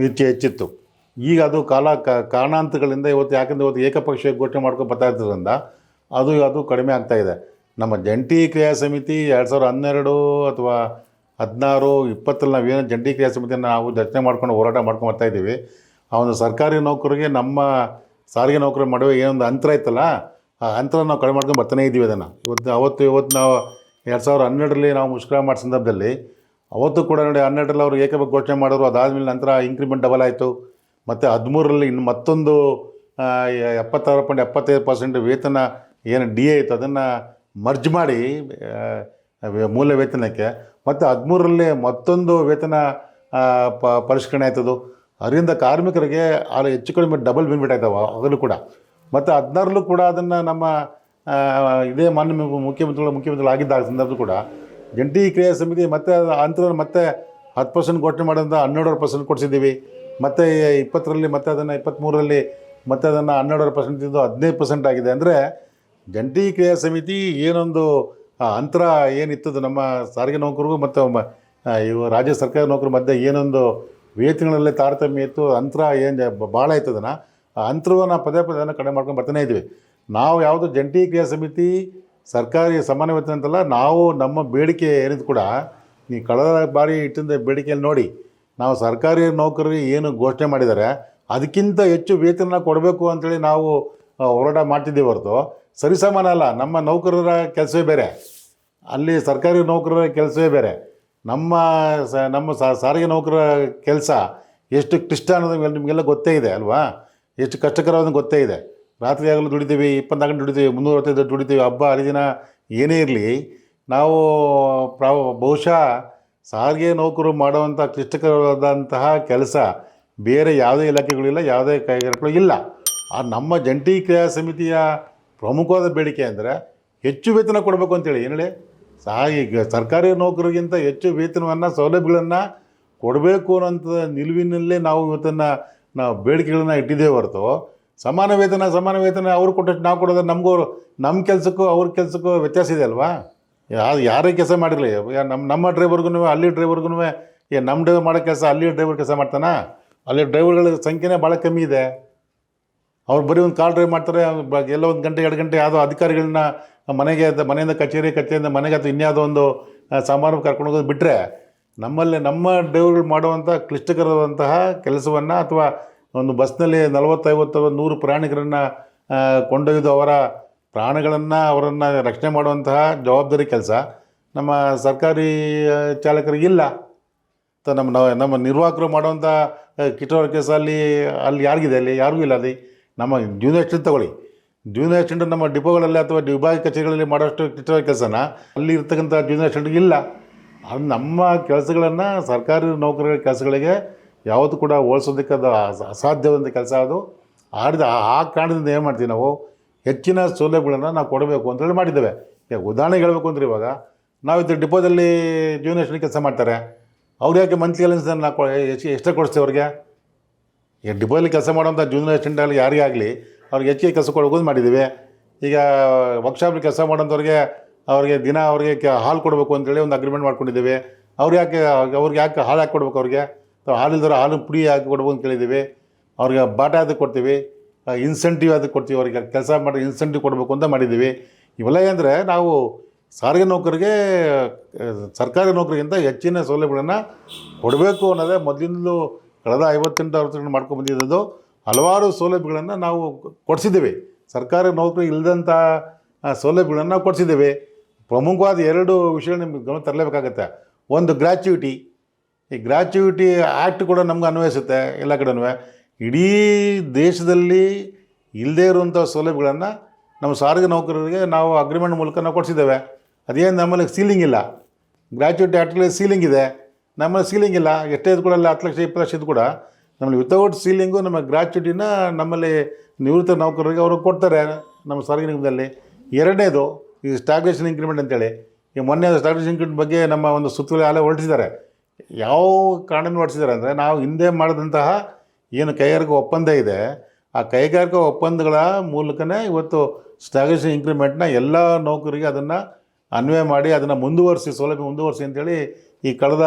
ಹೆಚ್ಚು ಹೆಚ್ಚಿತ್ತು. ಈಗ ಅದು ಕಾಲ, ಕ- ಕಾರಣಾಂತರಗಳಿಂದ ಇವತ್ತು ಯಾಕಂದರೆ ಇವತ್ತು ಏಕಪಕ್ಷೀಯ ಘೋಷಣೆ ಮಾಡ್ಕೊಂಡು ಬರ್ತಾ ಇರೋದ್ರಿಂದ ಅದು ಅದು ಕಡಿಮೆ ಇದೆ. ನಮ್ಮ ಜಂಟಿ ಕ್ರಿಯಾ ಸಮಿತಿ ಎರಡು ಸಾವಿರದ ಹನ್ನೆರಡು ಅಥವಾ ಹದಿನಾರು, ಇಪ್ಪತ್ತರಲ್ಲಿ ನಾವೇನು ಜಂಟಿ ಕ್ರಿಯಾ ಸಮಿತಿಯನ್ನು ನಾವು ರಚನೆ ಮಾಡ್ಕೊಂಡು ಹೋರಾಟ ಮಾಡ್ಕೊಂಡು ಬರ್ತಾ ಇದ್ದೀವಿ. ಆ ಒಂದು ಸರ್ಕಾರಿ ನೌಕರಿಗೆ ನಮ್ಮ ಸಾರಿಗೆ ನೌಕರಿ ಮಾಡುವ ಏನೊಂದು ಅಂತರ ಇತ್ತಲ್ಲ ಆ ಅಂತರ ನಾವು ಕಡಿಮೆ ಮಾಡ್ಕೊಂಡು ಬರ್ತಾನೇ ಇದ್ದೀವಿ ಅದನ್ನು. ಇವತ್ತು ಅವತ್ತು ಇವತ್ತು ನಾವು ಎರಡು ಸಾವಿರದ ಹನ್ನೆರಡರಲ್ಲಿ ನಾವು ಮುಷ್ಕರ ಮಾಡೋ ಸಂದರ್ಭದಲ್ಲಿ ಅವತ್ತು ಕೂಡ ನೋಡಿ ಹನ್ನೆರಡರಲ್ಲಿ ಅವರು ಏಕಬೇಕು ಘೋಷಣೆ ಮಾಡೋರು ಅದಾದಮೇಲೆ ನಂತರ ಇನ್ಕ್ರಿಮೆಂಟ್ ಡಬಲ್ ಆಯಿತು. ಮತ್ತು ಹದಿಮೂರರಲ್ಲಿ ಇನ್ನು ಮತ್ತೊಂದು ಎಪ್ಪತ್ತಾರು ಪಾಯಿಂಟ್ ಎಪ್ಪತ್ತೈದು ಪರ್ಸೆಂಟ್ ವೇತನ ಏನು ಡಿ ಎ ಇತ್ತು, ಅದನ್ನು ಮರ್ಜ್ ಮಾಡಿ ಮೂಲ ವೇತನಕ್ಕೆ. ಮತ್ತು ಹದಿಮೂರರಲ್ಲಿ ಮತ್ತೊಂದು ವೇತನ ಪ, ಪರಿಷ್ಕರಣೆ ಆಯ್ತದು. ಅದರಿಂದ ಕಾರ್ಮಿಕರಿಗೆ ಅಲ್ಲಿ ಹೆಚ್ಚು ಕಡಿಮೆ ಡಬಲ್ ಬೆನಿಫಿಟ್ ಆಯ್ತವ ಅದರಲ್ಲೂ ಕೂಡ. ಮತ್ತು ಹದಿನಾರಲ್ಲೂ ಕೂಡ ಅದನ್ನು ನಮ್ಮ ಇದೇ ಮಾನ್ಯ ಮುಖ್ಯಮಂತ್ರಿಗಳು ಮುಖ್ಯಮಂತ್ರಿಗಳು ಆಗಿದ್ದ ಸಂದರ್ಭ ಕೂಡ ಜಂಟಿ ಕ್ರಿಯಾ ಸಮಿತಿ ಮತ್ತೆ ಅಂತರ ಮತ್ತೆ ಹತ್ತು ಪರ್ಸೆಂಟ್ ಘೋಷಣೆ ಮಾಡೋದ್ರಿಂದ ಹನ್ನೆರಡುವರೆ ಪರ್ಸೆಂಟ್ ಕೊಡಿಸಿದ್ದೀವಿ. ಮತ್ತು ಇಪ್ಪತ್ತರಲ್ಲಿ ಮತ್ತೆ ಅದನ್ನು ಇಪ್ಪತ್ತ್ಮೂರರಲ್ಲಿ ಮತ್ತೆ ಅದನ್ನು ಹನ್ನೆರಡುವರೆ ಪರ್ಸೆಂಟ್ ಇದ್ದು ಹದಿನೈದು ಪರ್ಸೆಂಟ್ ಆಗಿದೆ. ಅಂದರೆ ಜಂಟಿ ಕ್ರಿಯಾ ಸಮಿತಿ ಏನೊಂದು ಅಂತರ ಏನಿತ್ತದು ನಮ್ಮ ಸಾರಿಗೆ ನೌಕರಿಗೂ ಮತ್ತು ಇವು ರಾಜ್ಯ ಸರ್ಕಾರಿ ನೌಕರ ಮಧ್ಯೆ ಏನೊಂದು ವೇತನಗಳಲ್ಲಿ ತಾರತಮ್ಯ ಇತ್ತು ಅಂತರ ಏನು ಭಾಳ ಇತ್ತು ಅದನ್ನು ನಾವು ಪದೇ ಪದೇ ಅದನ್ನು ಕಡಿಮೆ ಮಾಡ್ಕೊಂಡು ಬರ್ತಾನೆ ಇದ್ವಿ ನಾವು ಯಾವುದು ಜಂಟಿ ಕ್ರಿಯಾ ಸಮಿತಿ, ಸರ್ಕಾರಿ ಸಮಾನ ವೇತನ ಅಂತಲ್ಲ, ನಾವು ನಮ್ಮ ಬೇಡಿಕೆ ಏನಿದ್ದು ಕೂಡ ನೀವು ಕಳೆದ ಬಾರಿ ಇಟ್ಟಿದ್ದ ಬೇಡಿಕೆಯಲ್ಲಿ ನೋಡಿ, ನಾವು ಸರ್ಕಾರಿ ನೌಕರರಿಗೆ ಏನು ಘೋಷಣೆ ಮಾಡಿದ್ದಾರೆ, ಅದಕ್ಕಿಂತ ಹೆಚ್ಚು ವೇತನ ಕೊಡಬೇಕು ಅಂಥೇಳಿ ನಾವು ಹೋರಾಟ ಮಾಡ್ತಿದ್ದೀವಿ ಹೊರತು. ಸರಿಸಮಾನ ಅಲ್ಲ, ನಮ್ಮ ನೌಕರರ ಕೆಲಸವೇ ಬೇರೆ. ಅಲ್ಲಿ ಸರ್ಕಾರಿ ನೌಕರರ ಕೆಲಸವೇ ಬೇರೆ. ನಮ್ಮ ನಮ್ಮ ಸಾರಿಗೆ ನೌಕರರ ಕೆಲಸ ಎಷ್ಟು ಕ್ಲಿಷ್ಟ ಅನ್ನೋದು ನಿಮಗೆಲ್ಲ ಗೊತ್ತೇ ಇದೆ ಅಲ್ವಾ? ಎಷ್ಟು ಕಷ್ಟಕರವಾದ ಗೊತ್ತೇ ಇದೆ. ರಾತ್ರಿ ಆಗಲು ದುಡಿತೀವಿ, ಇಪ್ಪತ್ನಾಲ್ಕು ಗಂಟೆ ದುಡಿತೀವಿ ಮುನ್ನೂರತ್ತೈದು ದುಡಿತೀವಿ, ಹಬ್ಬ, ಹರಿದಿನ ಏನೇ ಇರಲಿ, ನಾವು ಪ್ರಾ ಬಹುಶಃ ಸಾರಿಗೆ ನೌಕರು ಮಾಡುವಂಥ ಕ್ಲಿಷ್ಟಕರವಾದಂತಹ ಕೆಲಸ ಬೇರೆ ಯಾವುದೇ ಇಲಾಖೆಗಳಿಲ್ಲ ಯಾವುದೇ ಕೈಗಾರಿಕೆಗಳು ಇಲ್ಲ. ಆ ನಮ್ಮ ಜಂಟಿ ಕ್ರಿಯಾ ಸಮಿತಿಯ ಪ್ರಮುಖವಾದ ಬೇಡಿಕೆ ಅಂದರೆ ಹೆಚ್ಚು ವೇತನ ಕೊಡಬೇಕು ಅಂತೇಳಿ. ಏನು ಹೇಳಿ? ಸರ್ಕಾರಿ ನೌಕರಿಗಿಂತ ಹೆಚ್ಚು ವೇತನವನ್ನು, ಸೌಲಭ್ಯಗಳನ್ನು ಕೊಡಬೇಕು ಅನ್ನೋಂಥ ನಿಲುವಿನಲ್ಲೇ ನಾವು ಇವತ್ತನ್ನು ನಾವು ಬೇಡಿಕೆಗಳನ್ನ ಇಟ್ಟಿದ್ದೇವೆ ಹೊರತು ಸಮಾನ ವೇತನ ಸಮಾನ ವೇತನ ಅವ್ರು ಕೊಟ್ಟಷ್ಟು ನಾವು ಕೊಡೋದ್ರೆ ನಮಗೂ ನಮ್ಮ ಕೆಲಸಕ್ಕೂ ಅವ್ರ ಕೆಲಸಕ್ಕೂ ವ್ಯತ್ಯಾಸ ಇದೆ ಅಲ್ವಾ? ಯಾರು ಯಾರೇ ಕೆಲಸ ಮಾಡಿರಲಿ ನಮ್ಮ ನಮ್ಮ ಡ್ರೈವರ್ಗೂ ಅಲ್ಲಿ ಡ್ರೈವರ್ಗೂ ಏ ನಮ್ಮ ಡ್ರೈವರ್ ಮಾಡೋ ಕೆಲಸ ಅಲ್ಲಿ ಡ್ರೈವರ್ ಕೆಲಸ ಮಾಡ್ತಾನ? ಅಲ್ಲಿ ಡ್ರೈವರ್ಗಳ ಸಂಖ್ಯೆನೇ ಭಾಳ ಕಮ್ಮಿ ಇದೆ. ಅವ್ರು ಬರೀ ಒಂದು ಕಾಲ್ ಡ್ರೈವ್ ಮಾಡ್ತಾರೆ ಎಲ್ಲ ಒಂದು ಗಂಟೆ, ಎರಡು ಗಂಟೆ ಯಾವುದೋ ಅಧಿಕಾರಿಗಳನ್ನ ಮನೆಗೆ, ಮನೆಯಿಂದ ಕಚೇರಿ, ಕಚೇರಿಯಿಂದ ಮನೆಗೆ ಅಥವಾ ಇನ್ಯಾವುದೋ ಒಂದು ಸಮಾರಂಭ ಕರ್ಕೊಂಡು ಹೋಗೋದು ಬಿಟ್ಟರೆ ನಮ್ಮಲ್ಲಿ ನಮ್ಮ ಡ್ರೈವರ್ಗಳು ಮಾಡುವಂಥ ಕ್ಲಿಷ್ಟಕರವಾದಂತಹ ಕೆಲಸವನ್ನು ಅಥವಾ ಒಂದು ಬಸ್ನಲ್ಲಿ ನಲವತ್ತೈವತ್ತು ನೂರು ಪ್ರಯಾಣಿಕರನ್ನು ಕೊಂಡೊಯ್ದು ಅವರ ಪ್ರಾಣಗಳನ್ನು ಅವರನ್ನು ರಕ್ಷಣೆ ಮಾಡುವಂತಹ ಜವಾಬ್ದಾರಿ ಕೆಲಸ. ನಮ್ಮ ಸರ್ಕಾರಿ ಚಾಲಕರಿಗಿಲ್ಲ ಅಥವಾ ನಮ್ಮ ನಮ್ಮ ನಿರ್ವಾಹಕರು ಮಾಡುವಂಥ ಕಿಟೋರ ಕೆಲಸ ಅಲ್ಲಿ ಅಲ್ಲಿ ಯಾರಿಗಿದೆ? ಅಲ್ಲಿ ಯಾರಿಗೂ ಇಲ್ಲ ಅಲ್ಲಿ. ನಮ್ಮ ಜೂನಿಯರ್ ಅಸಿಸ್ಟೆಂಟ್ ತಗೊಳ್ಳಿ. ಜೂನಿಯರ್ ಅಸಿಸ್ಟೆಂಟ್ ನಮ್ಮ ಡಿಪೋಗಳಲ್ಲಿ ಅಥವಾ ವಿಭಾಗ ಕಚೇರಿಗಳಲ್ಲಿ ಮಾಡೋಷ್ಟು ಕಿಟೋರ ಕೆಲಸನ ಅಲ್ಲಿ ಇರ್ತಕ್ಕಂಥ ಅಸಿಸ್ಟೆಂಟ್ಗೆ ಇಲ್ಲ. ಅದು ನಮ್ಮ ಕೆಲಸಗಳನ್ನು ಸರ್ಕಾರಿ ನೌಕರರ ಕೆಲಸಗಳಿಗೆ ಯಾವುದು ಕೂಡ ಹೋಲಿಸೋದಕ್ಕೆ ಅದು ಅಸಾಧ್ಯವಾದ ಕೆಲಸ ಅದು. ಆಡಿದ ಆ ಕಾರಣದಿಂದ ಏನು ಮಾಡ್ತೀವಿ ನಾವು? ಹೆಚ್ಚಿನ ಸೌಲಭ್ಯಗಳನ್ನು ನಾವು ಕೊಡಬೇಕು ಅಂತೇಳಿ ಮಾಡಿದ್ದೇವೆ. ಈಗ ಉದಾಹರಣೆಗೆ ಹೇಳಬೇಕು ಅಂದ್ರೆ ಇವಾಗ ನಾವು ಇದು ಡಿಪೋದಲ್ಲಿ ಅಸಿಸ್ಟೆಂಟ್ ಕೆಲಸ ಮಾಡ್ತಾರೆ. ಅವ್ರು ಯಾಕೆ ಮಂತ್ಲಿ ಅಲೆನ್ಸ್ ನಾವು ಎಷ್ಟು ಎಷ್ಟೇ ಕೊಡಿಸ್ತೀವಿ ಅವ್ರಿಗೆ? ಈಗ ಡಿಪೋದಲ್ಲಿ ಕೆಲಸ ಮಾಡುವಂಥ ಜೂನಿಯರ್ ಯಾರಿಗೆ ಆಗಲಿ, ಅವ್ರಿಗೆ ಹೆಚ್ಚಿಗೆ ಕೆಲಸ ಕೊಡೋದು ಮಾಡಿದ್ದೀವಿ. ಈಗ ವರ್ಕ್ಶಾಪಲ್ಲಿ ಕೆಲಸ ಮಾಡೋಂಥವ್ರಿಗೆ ಅವ್ರಿಗೆ ದಿನ ಅವ್ರಿಗೆ ಹಾಲು ಕೊಡಬೇಕು ಅಂತೇಳಿ ಒಂದು ಅಗ್ರಿಮೆಂಟ್ ಮಾಡ್ಕೊಂಡಿದ್ದೇವೆ. ಅವ್ರು ಯಾಕೆ ಅವ್ರಿಗೆ ಯಾಕೆ ಹಾಲು ಹಾಕಿ ಕೊಡ್ಬೇಕು ಅವ್ರಿಗೆ? ಅಥವಾ ಹಾಲು ಪುಡಿ ಹಾಕಿ ಕೊಡ್ಬೇಕು ಅಂತ ಕೇಳಿದ್ದೀವಿ. ಅವ್ರಿಗೆ ಬಾಟ ಅದಕ್ಕೆ ಕೊಡ್ತೀವಿ. ಇನ್ಸೆಂಟಿವ್ ಅದಕ್ಕೆ ಕೊಡ್ತೀವಿ. ಅವ್ರಿಗೆ ಕೆಲಸ ಮಾಡಿ ಇನ್ಸೆಂಟಿವ್ ಕೊಡಬೇಕು ಅಂತ ಮಾಡಿದ್ದೀವಿ. ಇವೆಲ್ಲ ಏನಂದರೆ ನಾವು ಸಾರಿಗೆ ನೌಕರಿಗೆ ಸರ್ಕಾರಿ ನೌಕರಿಗಿಂತ ಹೆಚ್ಚಿನ ಸೌಲಭ್ಯಗಳನ್ನು ಕೊಡಬೇಕು ಅನ್ನೋದೇ ಮೊದಲಿಂದಲೂ ಕಳೆದ ಐವತ್ತೆಂಟು ಅರವತ್ತೆಂಟು ಮಾಡ್ಕೊಂಡು ಹಲವಾರು ಸೌಲಭ್ಯಗಳನ್ನು ನಾವು ಕೊಡಿಸಿದ್ದೀವಿ. ಸರ್ಕಾರಿ ನೌಕರಿ ಇಲ್ಲದಂಥ ಸೌಲಭ್ಯಗಳನ್ನು ನಾವು ಕೊಡಿಸಿದ್ದೀವಿ. ಪ್ರಮುಖವಾದ ಎರಡು ವಿಷಯ ನಿಮ್ಗೆ ಗಮನ ತರಲೇಬೇಕಾಗತ್ತೆ. ಒಂದು ಗ್ರ್ಯಾಚ್ಯುಯಿಟಿ ಈ ಗ್ರ್ಯಾಚ್ಯುಯಿಟಿ ಆ್ಯಕ್ಟ್ ಕೂಡ ನಮ್ಗೆ ಅನ್ವಯಿಸುತ್ತೆ ಎಲ್ಲ ಕಡೆನೂ. ಇಡೀ ದೇಶದಲ್ಲಿ ಇಲ್ಲದೇ ಇರುವಂಥ ಸೌಲಭ್ಯಗಳನ್ನು ನಮ್ಮ ಸಾರಿಗೆ ನೌಕರರಿಗೆ ನಾವು ಅಗ್ರಿಮೆಂಟ್ ಮೂಲಕ ನಾವು ಕೊಡಿಸಿದ್ದೇವೆ. ಅದೇನು ನಮ್ಮಲ್ಲಿ ಸೀಲಿಂಗ್ ಇಲ್ಲ. ಗ್ರ್ಯಾಚ್ಯುಯಿಟಿ ಆ್ಯಕ್ಟಲ್ಲಿ ಸೀಲಿಂಗ್ ಇದೆ. ನಮ್ಮಲ್ಲಿ ಸೀಲಿಂಗ್ ಇಲ್ಲ. ಎಷ್ಟೇ ಇದು ಕೂಡ ಅಲ್ಲಿ ಹತ್ತು ಲಕ್ಷ, ಇಪ್ಪತ್ತು ಲಕ್ಷ ಇದು ಕೂಡ ನಮ್ಮಲ್ಲಿ ವಿತೌಟ್ ಸೀಲಿಂಗು ನಮ್ಮ ಗ್ರ್ಯಾಚ್ಯುಟಿನ ನಮ್ಮಲ್ಲಿ ನಿವೃತ್ತ ನೌಕರರಿಗೆ ಅವರು ಕೊಡ್ತಾರೆ ನಮ್ಮ ಸಾರಿಗೆ ನಿಗಮದಲ್ಲಿ. ಎರಡನೇದು ಈ ಸ್ಟಾಗ್ನೇಷನ್ ಇನ್ಕ್ರಿಮೆಂಟ್ ಅಂತೇಳಿ, ಈ ಮೊನ್ನೆ ಸ್ಟಾಗ್ನೇಷನ್ ಇನ್ಕ್ರಿಮೆಂಟ್ ಬಗ್ಗೆ ನಮ್ಮ ಒಂದು ಸುತ್ತೋಲೆ ಅಲೆ ಹೊರಟಿದ್ದಾರೆ ಯಾವ ಕಾರಣದಿಂದ ಹೊರಟಿದ್ದಾರೆ ಅಂದರೆ, ನಾವು ಹಿಂದೆ ಮಾಡಿದಂತಹ ಏನು ಕೈಗಾರಿಕಾ ಒಪ್ಪಂದ ಇದೆ, ಆ ಕೈಗಾರಿಕಾ ಒಪ್ಪಂದಗಳ ಮೂಲಕನೇ ಇವತ್ತು ಸ್ಟಾಗ್ನೇಷನ್ ಇನ್ಕ್ರಿಮೆಂಟ್ನ ಎಲ್ಲ ನೌಕರಿಗೆ ಅದನ್ನು ಅನ್ವಯ ಮಾಡಿ, ಅದನ್ನು ಮುಂದುವರಿಸಿ, ಸೌಲಭ್ಯ ಮುಂದುವರಿಸಿ ಅಂತೇಳಿ ಈ ಕಳೆದ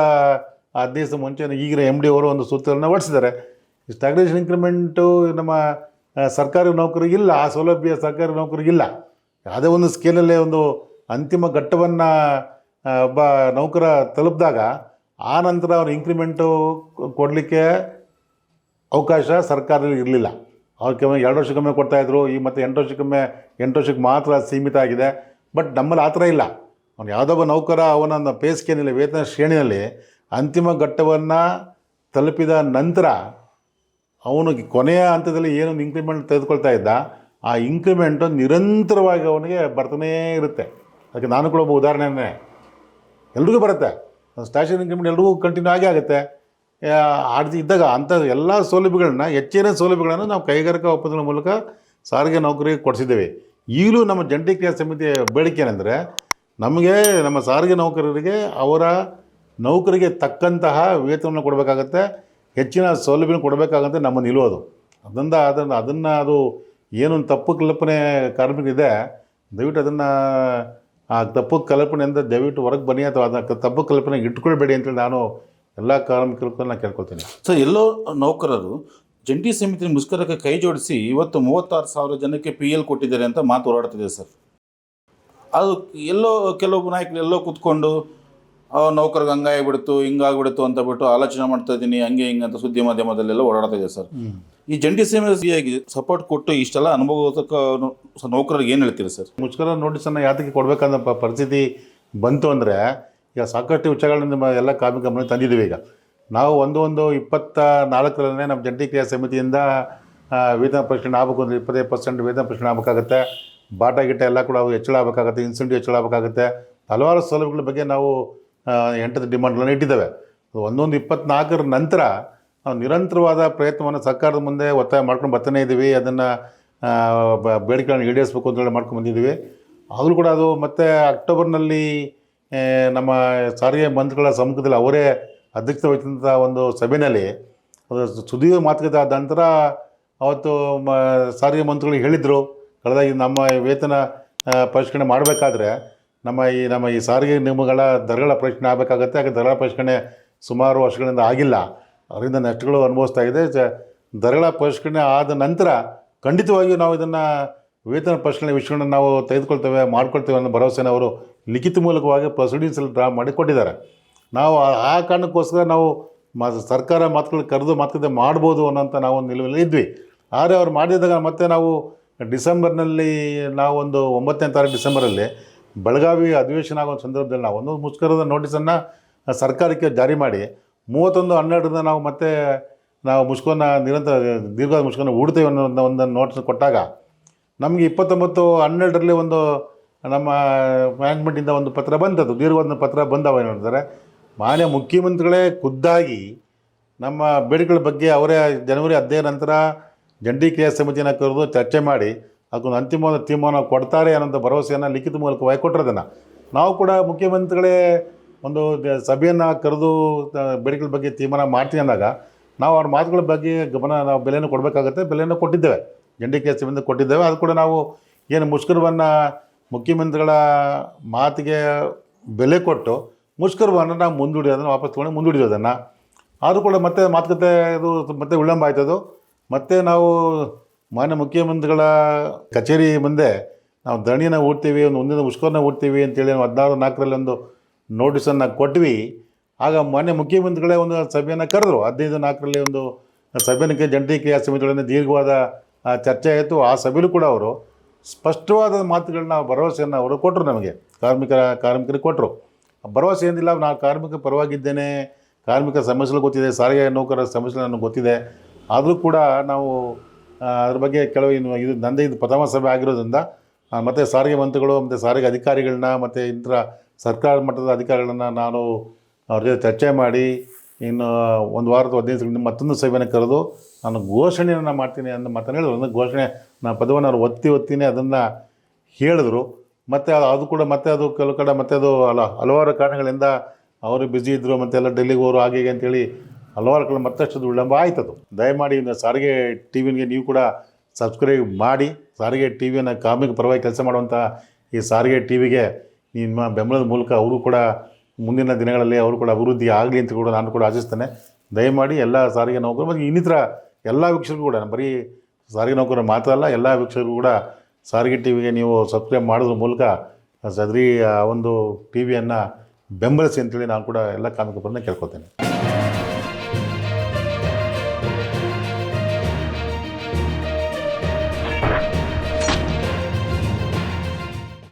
ಹದಿನೈದು ಮುಂಚೆ ಈಗಿನ ಎಂ ಡಿ ಅವರು ಒಂದು ಸೂತ್ರವನ್ನು ಹೊರಡಿಸಿದ್ದಾರೆ ಈ ಸ್ಟಾಗ್ನೇಷನ್ ಇಂಕ್ರಿಮೆಂಟು ನಮ್ಮ ಸರ್ಕಾರಿ ನೌಕರಿಗಿಲ್ಲ, ಆ ಸೌಲಭ್ಯ ಸರ್ಕಾರಿ ನೌಕರಿಗಿಲ್ಲ. ಯಾವುದೇ ಒಂದು ಸ್ಕೇಲಲ್ಲೇ ಒಂದು ಅಂತಿಮ ಘಟ್ಟವನ್ನು ಒಬ್ಬ ನೌಕರ ತಲುಪಿದಾಗ ಆ ನಂತರ ಅವ್ರು ಇಂಕ್ರಿಮೆಂಟು ಕೊಡಲಿಕ್ಕೆ ಅವಕಾಶ ಸರ್ಕಾರದಲ್ಲಿ ಇರಲಿಲ್ಲ. ಅವ್ರು ಕೆಮ್ಮೆ ಎರಡು ವರ್ಷಕ್ಕೊಮ್ಮೆ ಕೊಡ್ತಾಯಿದ್ರು ಈ ಮತ್ತು ಎಂಟು ವರ್ಷಕ್ಕೊಮ್ಮೆ, ಎಂಟು ವರ್ಷಕ್ಕೆ ಮಾತ್ರ ಸೀಮಿತ ಆಗಿದೆ. ಬಟ್ ನಮ್ಮಲ್ಲಿ ಆ ಥರ ಇಲ್ಲ. ಅವ್ನು ಯಾವುದೊಬ್ಬ ನೌಕರ, ಅವನ ಪೇ ಸ್ಕೇನಲ್ಲಿ ವೇತನ ಶ್ರೇಣಿಯಲ್ಲಿ ಅಂತಿಮ ಘಟ್ಟವನ್ನು ತಲುಪಿದ ನಂತರ ಅವನಿಗೆ ಕೊನೆಯ ಹಂತದಲ್ಲಿ ಏನೊಂದು ಇಂಕ್ರಿಮೆಂಟ್ ತೆಗೆದುಕೊಳ್ತಾ ಇದ್ದ ಆ ಇಂಕ್ರಿಮೆಂಟು ನಿರಂತರವಾಗಿ ಅವನಿಗೆ ಬರ್ತಾನೇ ಇರುತ್ತೆ. ಅದಕ್ಕೆ ನಾನು ಕೂಡ ಒಬ್ಬ ಉದಾಹರಣೆನೇ ಎಲ್ರಿಗೂ ಬರುತ್ತೆ. ಸ್ಟ್ಯಾಷನ್ ಇಂಕ್ರಿಮೆಂಟ್ ಎಲ್ರಿಗೂ ಕಂಟಿನ್ಯೂ ಆಗೇ ಆಗುತ್ತೆ. ಆಡ್ದು ಇದ್ದಾಗ ಅಂಥ ಎಲ್ಲ ಸೌಲಭ್ಯಗಳನ್ನ, ಹೆಚ್ಚಿನ ಸೌಲಭ್ಯಗಳನ್ನು ನಾವು ಕೈಗಾರಿಕಾ ಒಪ್ಪಂದಗಳ ಮೂಲಕ ಸಾರಿಗೆ ನೌಕರಿಗೆ ಕೊಡಿಸಿದ್ದೇವೆ. ಈಗಲೂ ನಮ್ಮ ಜಂಟಿ ಕ್ರಿಯಾ ಸಮಿತಿಯ ಬೇಡಿಕೆ ಏನಂದರೆ, ನಮಗೆ ನಮ್ಮ ಸಾರಿಗೆ ನೌಕರರಿಗೆ ಅವರ ನೌಕರಿಗೆ ತಕ್ಕಂತಹ ವೇತನವನ್ನು ಕೊಡಬೇಕಾಗತ್ತೆ, ಹೆಚ್ಚಿನ ಸೌಲಭ್ಯ ಕೊಡಬೇಕಾಗತ್ತೆ ನಮ್ಮ ನಿಲುವುದು ಅದರಿಂದ ಅದನ್ನು ಅದನ್ನು ಅದು ಏನೊಂದು ತಪ್ಪು ಕಲ್ಪನೆ ಕಾರ್ಮಿಕರಿದೆ, ದಯವಿಟ್ಟು ಅದನ್ನು, ಆ ತಪ್ಪು ಕಲ್ಪನೆಯಿಂದ ದಯವಿಟ್ಟು ಹೊರಗೆ ಬನ್ನಿ ಅಥವಾ ಅದನ್ನು ತಪ್ಪು ಕಲ್ಪನೆ ಇಟ್ಕೊಳ್ಬೇಡಿ ಅಂತೇಳಿ ನಾನು ಎಲ್ಲ ಕಾರ್ಮಿಕರಿಗೂ ನಾನು ಕೇಳ್ಕೊಳ್ತೀನಿ. ಸೊ ಎಲ್ಲೋ ನೌಕರರು ಜಂಟಿ ಸಮಿತಿ ಮುಷ್ಕರಕ್ಕೆ ಕೈ ಜೋಡಿಸಿ ಇವತ್ತು ಮೂವತ್ತಾರು ಸಾವಿರ ಜನಕ್ಕೆ ಪಿ ಎಲ್ ಕೊಟ್ಟಿದ್ದಾರೆ ಅಂತ ಮಾತು ಓಡಾಡ್ತಿದೆ ಸರ್. ಅದು ಎಲ್ಲೋ ಕೆಲವೊಬ್ಬ ನಾಯಕರು ಎಲ್ಲೋ ಕೂತ್ಕೊಂಡು ನೌಕರಿಗೆ ಹಂಗಾಗ್ಬಿಡ್ತು ಹಿಂಗಾಗ್ಬಿಡ್ತು ಅಂತ ಬಿಟ್ಟು ಆಲೋಚನೆ ಮಾಡ್ತಾ ಇದ್ದೀನಿ ಹಂಗೆ ಹಿಂಗೆ ಅಂತ ಸುದ್ದಿ ಮಾಧ್ಯಮದಲ್ಲೆಲ್ಲ ಓಡಾಡ್ತಾ ಇದೆ ಸರ್. ಈ ಜಂಟಿ ಸಮಿತಿಯಾಗಿ ಸಪೋರ್ಟ್ ಕೊಟ್ಟು ಇಷ್ಟೆಲ್ಲ ಅನುಭವ ನೌಕರರಿಗೆ ಏನು ಹೇಳ್ತೀರಿ ಸರ್? ಮುಷ್ಕರ ನೋಟಿಸನ್ನು ಯಾತಕ್ಕೆ ಕೊಡ್ಬೇಕಾದ ಪ- ಪರಿಸ್ಥಿತಿ ಬಂತು ಅಂದರೆ ಈಗ ಸಾಕಷ್ಟು ವಿಚಾರಗಳಿಂದ ನಿಮ್ಮ ಎಲ್ಲ ಕಾರ್ಮಿಕ ಗಮನ ತಂದಿದ್ದೀವಿ ಈಗ. ನಾವು ಒಂದು ಒಂದು ಇಪ್ಪತ್ತ ನಾಲ್ಕರಲ್ಲೇ ನಮ್ಮ ಜಂಟಿ ಕ್ರಿಯಾ ಸಮಿತಿಯಿಂದ ವೇತನ ಪರಿಷ್ಕರಣೆ ಆಗಬೇಕು ಅಂದರೆ ಇಪ್ಪತ್ತೈದು ಪರ್ಸೆಂಟ್ ವೇತನ ಪರಿಷ್ಕರಣೆ ಆಗಬೇಕಾಗತ್ತೆ. ಬಾಟ ಗಿಟ್ಟ ಎಲ್ಲ ಕೂಡ ಹೆಚ್ಚಳ ಆಗಬೇಕಾಗತ್ತೆ ಇನ್ಸೆಂಟಿವ್ ಹೆಚ್ಚಳ ಆಗಬೇಕಾಗತ್ತೆ. ಹಲವಾರು ಸೌಲಭ್ಯಗಳ ಬಗ್ಗೆ ನಾವು ಎಂಟತ್ತು ಡಿಮಾಂಡ್ಗಳನ್ನು ಇಟ್ಟಿದ್ದೇವೆ. ಒಂದೊಂದು ಇಪ್ಪತ್ನಾಲ್ಕರ ನಂತರ ನಾವು ನಿರಂತರವಾದ ಪ್ರಯತ್ನವನ್ನು ಸರ್ಕಾರದ ಮುಂದೆ ಒತ್ತಾಯ ಮಾಡ್ಕೊಂಡು ಬರ್ತಾನೆ ಇದ್ದೀವಿ. ಅದನ್ನು ಬೇಡಿಕೆಗಳನ್ನು ಈಡೇರಿಸಬೇಕು ಅಂತೇಳಿ ಮಾಡ್ಕೊಂಡು ಬಂದಿದ್ದೀವಿ. ಆದರೂ ಕೂಡ ಅದು ಮತ್ತು ಅಕ್ಟೋಬರ್ನಲ್ಲಿ ನಮ್ಮ ಸಾರಿಗೆ ಮಂತ್ರಿಗಳ ಸಮ್ಮುಖದಲ್ಲಿ ಅವರೇ ಅಧ್ಯಕ್ಷತೆ ವಹಿಸಿದಂಥ ಒಂದು ಸಭೆಯಲ್ಲಿ ಅದು ಸುದೀರ್ಘ ಮಾತುಕತೆ ಆದ ನಂತರ ಅವತ್ತು ಸಾರಿಗೆ ಮಂತ್ರಿಗಳಿಗೆ ಹೇಳಿದರು. ಕಳೆದ ಈ ನಮ್ಮ ವೇತನ ಪರಿಷ್ಕರಣೆ ಮಾಡಬೇಕಾದ್ರೆ ನಮ್ಮ ಈ ನಮ್ಮ ಈ ಸಾರಿಗೆ ನಿಯಮಗಳ ದರಗಳ ಪರಿಷ್ಕರಣೆ ಆಗಬೇಕಾಗತ್ತೆ. ಯಾಕೆ ದರಗಳ ಪರಿಷ್ಕರಣೆ ಸುಮಾರು ವರ್ಷಗಳಿಂದ ಆಗಿಲ್ಲ. ಅದರಿಂದ ನಷ್ಟಗಳು ಅನುಭವಿಸ್ತಾ ಇದೆ. ದರಗಳ ಪರಿಷ್ಕರಣೆ ಆದ ನಂತರ ಖಂಡಿತವಾಗಿಯೂ ನಾವು ಇದನ್ನು ವೇತನ ಪರಿಷ್ಕರಣೆ ವಿಷಯವನ್ನು ನಾವು ತೆಗೆದುಕೊಳ್ತೇವೆ, ಮಾಡ್ಕೊಳ್ತೇವೆ ಅನ್ನೋ ಭರವಸೆನ ಅವರು ಲಿಖಿತ ಮೂಲಕವಾಗಿ ಪ್ರೊಸೀಡಿಂಗ್ಸಲ್ಲಿ ಡ್ರಾ ಮಾಡಿ ಕೊಟ್ಟಿದ್ದಾರೆ. ನಾವು ಆ- ಕಾರಣಕ್ಕೋಸ್ಕರ ನಾವು ಮ, ಸರ್ಕಾರ ಮಾತುಗಳು ಕರೆದು ಮಾತುಕತೆ ಮಾಡ್ಬೋದು ಅನ್ನೋಂಥ ನಾವು ನಿಲುವಲ್ಲಿ ಇದ್ವಿ. ಆದರೆ ಅವ್ರು ಮಾಡಿದಾಗ ಮತ್ತೆ ನಾವು ಡಿಸೆಂಬರ್ನಲ್ಲಿ ನಾವು ಒಂದು ಒಂಬತ್ತನೇ ತಾರೀಕು ಡಿಸೆಂಬರಲ್ಲಿ ಬೆಳಗಾವಿ ಅಧಿವೇಶನ ಆಗೋ ಸಂದರ್ಭದಲ್ಲಿ ನಾವು ಒಂದು ಮುಷ್ಕರದ ನೋಟಿಸನ್ನು ಸರ್ಕಾರಕ್ಕೆ ಜಾರಿ ಮಾಡಿ ಮೂವತ್ತೊಂದು ಹನ್ನೆರಡರಿಂದ ನಾವು ಮತ್ತೆ ನಾವು ಮುಷ್ಕರನ್ನ ನಿರಂತರ ದೀರ್ಘ ಮುಷ್ಕರನ್ನ ಹೂಡ್ತೇವೆ ಅನ್ನೋ ಒಂದು ಒಂದು ನೋಟಿಸ್ ಕೊಟ್ಟಾಗ ನಮಗೆ ಇಪ್ಪತ್ತೊಂಬತ್ತು ಹನ್ನೆರಡರಲ್ಲಿ ಒಂದು ನಮ್ಮ ಮ್ಯಾನೇಜ್ಮೆಂಟಿಂದ ಒಂದು ಪತ್ರ ಬಂದದ್ದು, ದೀರ್ಘವಾದ ಪತ್ರ ಬಂದವ ಏನು ಹೇಳ್ತಾರೆ? ಮಾನ್ಯ ಮುಖ್ಯಮಂತ್ರಿಗಳೇ ಖುದ್ದಾಗಿ ನಮ್ಮ ಬೇಡಿಕೆಗಳ ಬಗ್ಗೆ ಅವರೇ ಜನವರಿ ಹದಿನೈದು ನಂತರ ಜಂಟಿ ಕ್ರಿಯಾ ಸಮಿತಿಯನ್ನು ಕರೆದು ಚರ್ಚೆ ಮಾಡಿ ಅದಕ್ಕೊಂದು ಅಂತಿಮವಾದ ತೀರ್ಮಾನ ಕೊಡ್ತಾರೆ ಅನ್ನೋಂಥ ಭರವಸೆಯನ್ನು ಲಿಖಿತ ಮೂಲಕವಾಗಿ ಕೊಟ್ಟಿರೋದನ್ನು ನಾವು ಕೂಡ ಮುಖ್ಯಮಂತ್ರಿಗಳೇ ಒಂದು ಸಭೆಯನ್ನು ಕರೆದು ಬೇಡಿಕೆಗಳ ಬಗ್ಗೆ ತೀರ್ಮಾನ ಮಾಡ್ತೀವಿ ಅಂದಾಗ ನಾವು ಅವ್ರ ಮಾತುಗಳ ಬಗ್ಗೆ ಗಮನ ನಾವು ಬೆಲೆಯನ್ನು ಕೊಡಬೇಕಾಗತ್ತೆ, ಬೆಲೆಯನ್ನು ಕೊಟ್ಟಿದ್ದೇವೆ. ಜಂಡಿ ಸಮಿತಿ ಕೊಟ್ಟಿದ್ದೇವೆ. ಅದು ಕೂಡ ನಾವು ಏನು ಮುಷ್ಕರವನ್ನು ಮುಖ್ಯಮಂತ್ರಿಗಳ ಮಾತಿಗೆ ಬೆಲೆ ಕೊಟ್ಟು ಮುಷ್ಕರವನ್ನು ನಾವು ಮುಂದೂಡಿಯೋದನ್ನು ವಾಪಸ್ ತೊಗೊಂಡು ಮುಂದೂಡಿರೋದನ್ನು. ಆದರೂ ಕೂಡ ಮತ್ತೆ ಮಾತುಕತೆ ಇದು ಮತ್ತೆ ವಿಳಂಬ ಆಯ್ತದು. ಮತ್ತೆ ನಾವು ಮಾನ್ಯ ಮುಖ್ಯಮಂತ್ರಿಗಳ ಕಚೇರಿ ಮುಂದೆ ನಾವು ದಣಿಯನ್ನು ಓಡ್ತೀವಿ, ಒಂದು ಒಂದಿನ ಮುಷ್ಕರನ ಓಡ್ತೀವಿ ಅಂತೇಳಿ ನಾವು ಹದಿನಾರು ನಾಲ್ಕರಲ್ಲಿ ಒಂದು ನೋಟಿಸನ್ನು ಕೊಟ್ವಿ. ಆಗ ಮಾನ್ಯ ಮುಖ್ಯಮಂತ್ರಿಗಳೇ ಒಂದು ಸಭೆಯನ್ನು ಕರೆದ್ರು. ಹದಿನೈದು ನಾಲ್ಕರಲ್ಲಿ ಒಂದು ಸಭೆಯ ಜಂಟಿ ಕ್ರಿಯಾ ಸಮಿತಿಗಳಿಂದ ದೀರ್ಘವಾದ ಚರ್ಚೆ ಆಯಿತು. ಆ ಸಭೆಯಲ್ಲೂ ಕೂಡ ಅವರು ಸ್ಪಷ್ಟವಾದ ಮಾತುಗಳನ್ನ, ಭರವಸೆಯನ್ನು ಅವರು ಕೊಟ್ಟರು ನಮಗೆ. ಕಾರ್ಮಿಕರ ಕಾರ್ಮಿಕರಿಗೆ ಕೊಟ್ಟರು ಭರವಸೆ ಏನಿಲ್ಲ. ನಾನು ಕಾರ್ಮಿಕ ಪರವಾಗಿದ್ದೇನೆ. ಕಾರ್ಮಿಕ ಸಮಸ್ಯೆಗಳು ಗೊತ್ತಿದೆ. ಸಾರಿಗೆ ನೌಕರರ ಸಮಸ್ಯೆ ನನಗೆ ಗೊತ್ತಿದೆ. ಆದರೂ ಕೂಡ ನಾವು ಅದ್ರ ಬಗ್ಗೆ ಕೆಲವು ಇನ್ನು ಇದು ನಂದೇ ಇದು ಪ್ರಥಮ ಸಭೆ ಆಗಿರೋದ್ರಿಂದ ಮತ್ತು ಸಾರಿಗೆ ಮಂತ್ರಿಗಳು, ಮತ್ತು ಸಾರಿಗೆ ಅಧಿಕಾರಿಗಳನ್ನ, ಮತ್ತು ಇಂಥ ಸರ್ಕಾರ ಮಟ್ಟದ ಅಧಿಕಾರಿಗಳನ್ನ ನಾನು ಅವ್ರ ಜೊತೆ ಚರ್ಚೆ ಮಾಡಿ, ಇನ್ನು ಒಂದು ವಾರದ ಹದಿನೈದು ಮತ್ತೊಂದು ಸಭೆಯನ್ನು ಕರೆದು ನಾನು ಘೋಷಣೆಯನ್ನು ಮಾಡ್ತೀನಿ ಅಂತ ಮಾತನ್ನು ಹೇಳಿದ್ರು. ಅಂದರೆ ಘೋಷಣೆ ನಾನು ಪದವನ್ನು ಅವ್ರು ಒತ್ತಿ ಒತ್ತಿನೇ ಅದನ್ನು ಹೇಳಿದ್ರು. ಮತ್ತು ಅದು ಕೂಡ ಮತ್ತೆ ಅದು ಕೆಲವು ಕಡೆ ಮತ್ತೆ ಅದು ಅಲ್ಲ ಹಲವಾರು ಕಾರಣಗಳಿಂದ ಅವರು ಬ್ಯುಸಿ ಇದ್ದರು ಮತ್ತೆ ಎಲ್ಲ ಡೆಲ್ಲಿಗೆ ಹೋರು ಹೀಗೆ ಅಂತೇಳಿ ಹಲವಾರು ಕಡೆ ಮತ್ತಷ್ಟು ವಿಳಂಬ ಆಯ್ತದು. ದಯಮಾಡಿ ಸಾರಿಗೆ ಟಿ ವಿನಿಗೆ ನೀವು ಕೂಡ ಸಬ್ಸ್ಕ್ರೈಬ್ ಮಾಡಿ, ಸಾರಿಗೆ ಟಿ ವಿಯನ್ನು ಕಾರ್ಮಿಕ ಪರವಾಗಿ ಕೆಲಸ ಮಾಡುವಂಥ ಈ ಸಾರಿಗೆ ಟಿ ವಿಗೆ ನಿಮ್ಮ ಬೆಂಬಲದ ಮೂಲಕ ಅವರು ಕೂಡ ಮುಂದಿನ ದಿನಗಳಲ್ಲಿ ಅವರು ಕೂಡ ಅಭಿವೃದ್ಧಿ ಆಗಲಿ ಅಂತ ಕೂಡ ನಾನು ಕೂಡ ಆಶಿಸ್ತೇನೆ. ದಯಮಾಡಿ ಎಲ್ಲ ಸಾರಿಗೆ ನೌಕರರು ಮತ್ತು ಇನ್ನಿತರ ಎಲ್ಲ ವೀಕ್ಷಕರು ಕೂಡ, ಬರೀ ಸಾರಿಗೆ ನೌಕರರು ಮಾತ್ರ ಅಲ್ಲ, ಎಲ್ಲ ವೀಕ್ಷಕರು ಕೂಡ ಸಾರಿಗೆ ಟಿ ವಿಗೆ ನೀವು ಸಬ್ಸ್ಕ್ರೈಬ್ ಮಾಡೋದ್ರ ಮೂಲಕ ಸದರಿ ಒಂದು ಟಿ ವಿಯನ್ನು ಬೆಂಬಲಿಸಿ ಅಂತೇಳಿ ನಾನು ಕೂಡ ಎಲ್ಲ ಕಾರ್ಮಿಕರನ್ನ ಕೇಳ್ಕೊತೇನೆ